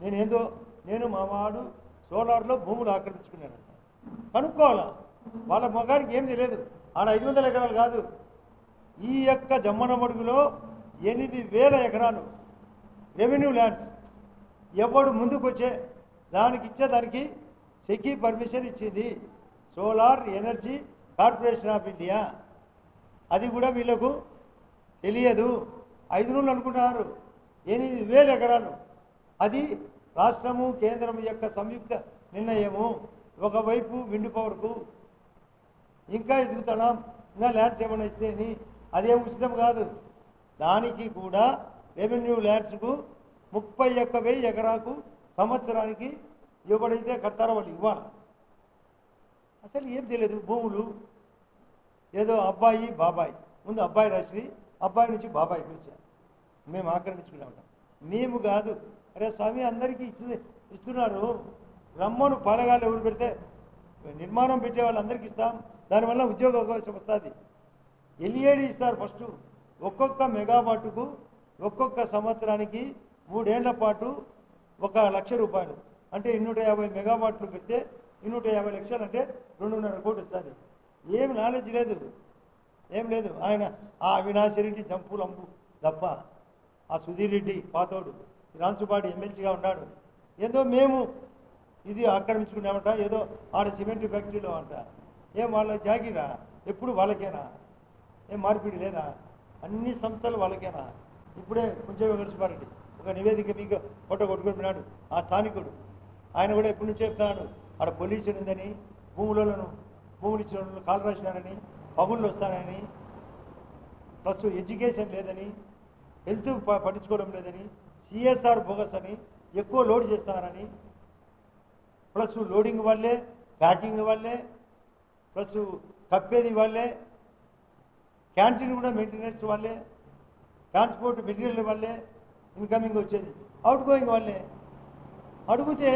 నేనేందో నేను మా వాడు సోలార్లో భూములు ఆక్రమించుకున్నాను. కనుక్కోవాలా? వాళ్ళ ముఖానికి ఏం తెలియదు. ఆడ ఐదు వందల ఎకరాలు కాదు. ఈ యొక్క జమ్మనమడుగులో ఎనిమిది వేల ఎకరాలు రెవెన్యూ ల్యాండ్స్. ఎవడు ముందుకు వచ్చే దానికి ఇచ్చేదానికి సెకీ పర్మిషన్ ఇచ్చింది solar energy corporation of India. అది కూడా వీళ్ళకు తెలియదు. ఐదు రోజులు అనుకుంటున్నారు ఎనిమిది వేల ఎకరాలు. అది రాష్ట్రము కేంద్రము యొక్క సంయుక్త నిర్ణయము. ఒకవైపు విండు పవర్కు ఇంకా ఎదుగుతున్నాం ఇంకా ల్యాండ్స్ ఏమైనా ఇస్తేని అదేం ఉచితం కాదు. దానికి కూడా రెవెన్యూ ల్యాండ్స్కు ముప్పై ఒక్క వెయ్యి ఎకరాకు సంవత్సరానికి ఎవడైతే కడతారో వాళ్ళు ఇవ్వాలి. అసలు ఏం తెలియదు భూములు. ఏదో అబ్బాయి బాబాయ్. ముందు అబ్బాయి రాసి అబ్బాయి నుంచి బాబాయ్ పిలిచారు మేము ఆక్రమించుకునే ఉంటాం మేము కాదు అరే స్వామి అందరికీ ఇచ్చి ఇస్తున్నారు. రమ్మను పాలగాలు ఎవరు పెడితే నిర్మాణం పెట్టే వాళ్ళందరికీ ఇస్తాం. దానివల్ల ఉద్యోగ అవకాశం వస్తుంది. ఎల్ఈడి ఇస్తారు ఫస్ట్. ఒక్కొక్క మెగావాటుకు ఒక్కొక్క సంవత్సరానికి మూడేళ్ళ పాటు ఒక లక్ష రూపాయలు. అంటే ఇన్నూట యాభై మెగావాట్లు పెడితే ఇన్నూట యాభై లక్షలు అంటే రెండున్నర కోట్లు ఇస్తుంది. ఏం నాలెడ్జ్ లేదు. ఏం లేదు. ఆయన ఆ అవినాష్ రెడ్డి జంపు తప్ప. ఆ సుధీర్ రెడ్డి పాతోడు. రాంచుపాటి ఎమ్మెల్సీగా ఉన్నాడు. ఏదో మేము ఇది ఆక్రమించుకున్నామంట ఏదో ఆడ సిమెంట్ ఫ్యాక్టరీలో అంట. ఏం వాళ్ళ జాగిరా? ఎప్పుడు వాళ్ళకేనా? ఏం మార్పిడి లేదా? అన్ని సంస్థలు వాళ్ళకేనా? ఇప్పుడే కొంచెం వెంకటేశ్వరారెడ్డి ఒక నివేదిక మీకు ఫోటో కొట్టుకుంటున్నాడు. ఆ స్థానికుడు. ఆయన కూడా ఎప్పటి నుంచి చెప్తున్నాడు. ఆడ పొల్యూషన్ ఉందని భూములను భూములు ఇచ్చిన కాలు రాసినారని పగుళ్ళు వస్తానని ప్లస్ ఎడ్యుకేషన్ లేదని హెల్త్ ప- పట్టించుకోవడం లేదని సిఎస్ఆర్ బోగస్ అని ఎక్కువ లోడ్ చేస్తున్నారని ప్లస్ లోడింగ్ వల్లే ప్యాకింగ్ వల్లే ప్లస్ కప్పేది వాళ్ళే క్యాంటీన్ కూడా మెయింటెనెన్స్ వాళ్ళే ట్రాన్స్పోర్ట్ మెటీరియల్ వల్లే ఇన్కమింగ్ వచ్చేది. అవుట్ గోయింగ్ వల్లే. అడిగితే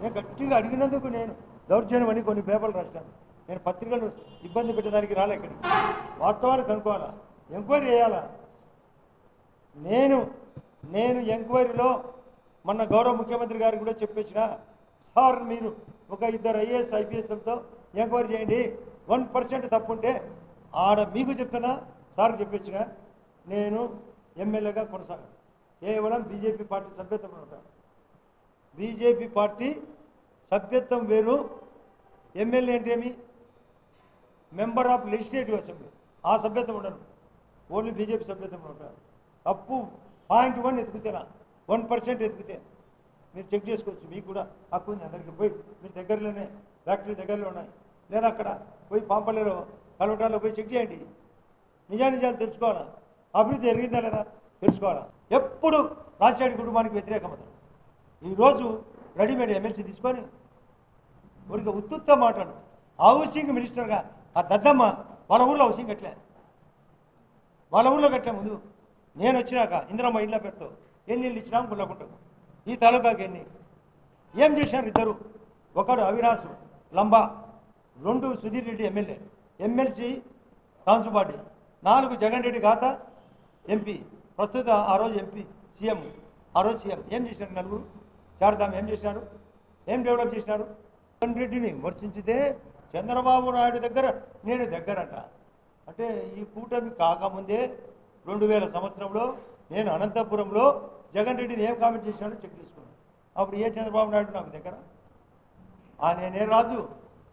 నేను గట్టిగా అడిగినందుకు నేను దౌర్జన్యం అని కొన్ని పేపర్లు రాశాను. నేను పత్రికలు ఇబ్బంది పెట్టడానికి రాలే ఇక్కడికి. వాస్తవాలు కనుక్కోవాలా? ఎంక్వైరీ చేయాలా? నేను నేను ఎంక్వైరీలో మొన్న గౌరవ ముఖ్యమంత్రి గారు కూడా చెప్పేసిన సార్ మీరు ఒక ఇద్దరు ఐఏఎస్ ఐపీఎస్లతో ఎంక్వైరీ చేయండి. వన్ పర్సెంట్ తప్పుంటే ఆడ మీకు చెప్తున్నా సార్ చెప్పించిన నేను ఎమ్మెల్యేగా కొనసాగను. కేవలం బీజేపీ పార్టీ సభ్యత్వంలో ఉంటాను బీజేపీ పార్టీ సభ్యత్వం వేరు. ఎమ్మెల్యే అంటే ఏమి? Member of legislative assembly. ఆ సభ్యత్వం ఉండను ఓన్లీ బీజేపీ సభ్యత్వంలో ఉంటాను తప్పు పాయింట్ వన్ ఎత్తుకుతేనా? వన్ పర్సెంట్ ఎత్తుకుతే. మీరు చెక్ చేసుకోవచ్చు మీకు కూడా హక్కు ఉంది. అందరికీ పోయి మీ దగ్గరలోనే ఫ్యాక్టరీ దగ్గరలో ఉన్నాయి. లేదా అక్కడ పోయి పాంపల్లిలో కలవటాల్లో పోయి చెక్ చేయండి. నిజానిజాలు తెలుసుకోవాలా? అభివృద్ధి జరిగిందా లేదా? తెలుసుకోవాలా? ఎప్పుడు రాజశేఖర కుటుంబానికి వ్యతిరేకమవుతారు ఈరోజు రెడీమేడ్ ఎమ్మెల్సీ తీసుకొని ఊరికి ఉత్తుత్త మాట్లాడు. హౌసింగ్ మినిస్టర్గా ఆ దద్దమ్మ వాళ్ళ ఊళ్ళో హౌసింగ్ కట్టలే. వాళ్ళ ఊళ్ళో కట్టలే ముందు. నేను వచ్చినాక ఇందిరమ్మ ఇళ్ళ పెడతావు ఎన్ని ఇళ్ళు ఇచ్చినా గుళ్ళకుంటావు ఈ తాలూకాకి ఎన్ని? ఏం చేశారు ఇద్దరు? ఒకడు అవినాష్ లంబా రెండు సుధీర్ రెడ్డి ఎమ్మెల్యే ఎమ్మెల్సీ కాన్సుపాటి నాలుగు జగన్ రెడ్డి ఖాతా ఎంపీ ప్రస్తుత ఆ రోజు ఎంపీ సీఎం ఆ రోజు సీఎం. ఏం చేశారు నలుగురు? చాడదాం ఏం చేశారు? ఏం డెవలప్ చేశారు? జగన్ రెడ్డిని విమర్శించితే చంద్రబాబు నాయుడు దగ్గర నేను దగ్గరంట. అంటే ఈ కూటమి కాకముందే రెండు వేల సంవత్సరంలో నేను అనంతపురంలో జగన్ రెడ్డిని ఏం కామెంట్ చేశానో చెక్ చేసుకున్నాను అప్పుడు ఏ చంద్రబాబు నాయుడు నాకు దగ్గర? ఆ నేనే రాజు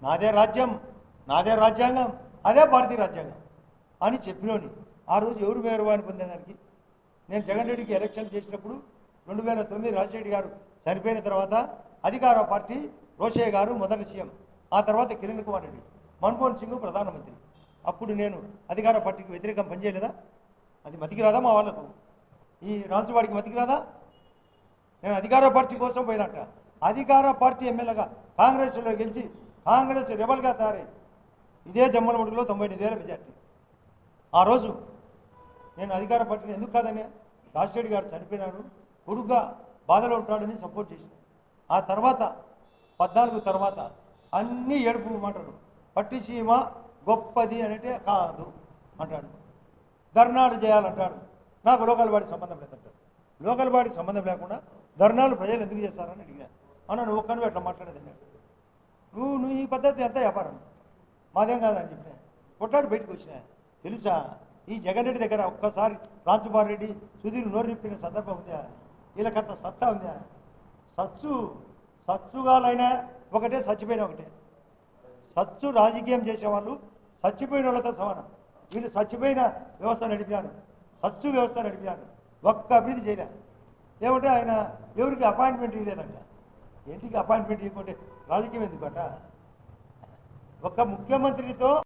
నాదే రాజ్యం నాదే రాజ్యాంగం అదే భారతీయ రాజ్యాంగం అని చెప్పినోని. ఆ రోజు ఎవరు వేరువాని పొందేదానికి? నేను జగన్ రెడ్డికి ఎలక్షన్ చేసినప్పుడు రెండు వేల తొమ్మిది రాజశేఖర్ గారు చనిపోయిన తర్వాత అధికార పార్టీ రోషయ్య గారు మొదటి సీఎం ఆ తర్వాత కిరణ్ కుమార్ రెడ్డి మన్మోహన్ సింగ్ ప్రధానమంత్రి. అప్పుడు నేను అధికార పార్టీకి వ్యతిరేకం పనిచేయలేదా? అది మతికి రాదా మా వాళ్ళకు? ఈ రాజువాడికి మతికి రాదా నేను అధికార పార్టీ కోసం పోయినట్ట అధికార పార్టీ ఎమ్మెల్యేగా కాంగ్రెస్లో గెలిచి కాంగ్రెస్ రెబల్గా తయారై ఇదే జమ్మలమడుగులో తొంభై ఎనిమిది వేల మెజార్టీ. ఆ రోజు నేను అధికార పార్టీని ఎందుకు కాదని రాజశేఖర్ గారు చనిపోయినాడు కొడుగ్గా బాధలో ఉంటాడని సపోర్ట్ చేశాను ఆ తర్వాత పద్నాలుగు తర్వాత అన్ని ఏడుపు మాటలు పట్టిసీమ గొప్పది అంటే కాదు అంటాడు. ధర్నాలు చేయాలంటాడు. నాకు లోకల్ బాడీ సంబంధం లేదంటాడు. లోకల్ బాడీ సంబంధం లేకుండా ధర్నాలు ప్రజలు ఎందుకు చేస్తారని అడిగాను. అన్న నువ్వు ఒక్కను ఎట్లా మాట్లాడేది నువ్వు నువ్వు ఈ పద్ధతి ఎంత వ్యాపారం. మాదేం కాదని చెప్పిన. కొట్టాడు బయటకు వచ్చిన. తెలుసా? ఈ జగన్ రెడ్డి దగ్గర ఒక్కసారి రాంచుబాబు రెడ్డి సుధీర్ నోరు నిప్పిన సందర్భం ఉందా? వీళ్ళకంత సత్తా ఉందా? సచ్చు సచ్చుగాలైనా ఒకటే చచ్చిపోయిన ఒకటే. సచ్చు రాజకీయం చేసేవాళ్ళు చచ్చిపోయిన వాళ్ళతో సమానం. వీళ్ళు చచ్చిపోయిన వ్యవస్థ నడిపినారు. సచ్చు వ్యవస్థ నడిపినారు. ఒక్క అభివృద్ధి చేయలే. ఏమంటే ఆయన ఎవరికి అపాయింట్మెంట్ ఇవ్వలేదంట. ఏంటికి అపాయింట్మెంట్ ఇవ్వకుంటే రాజకీయం ఎందుకంట? ఒక్క ముఖ్యమంత్రితో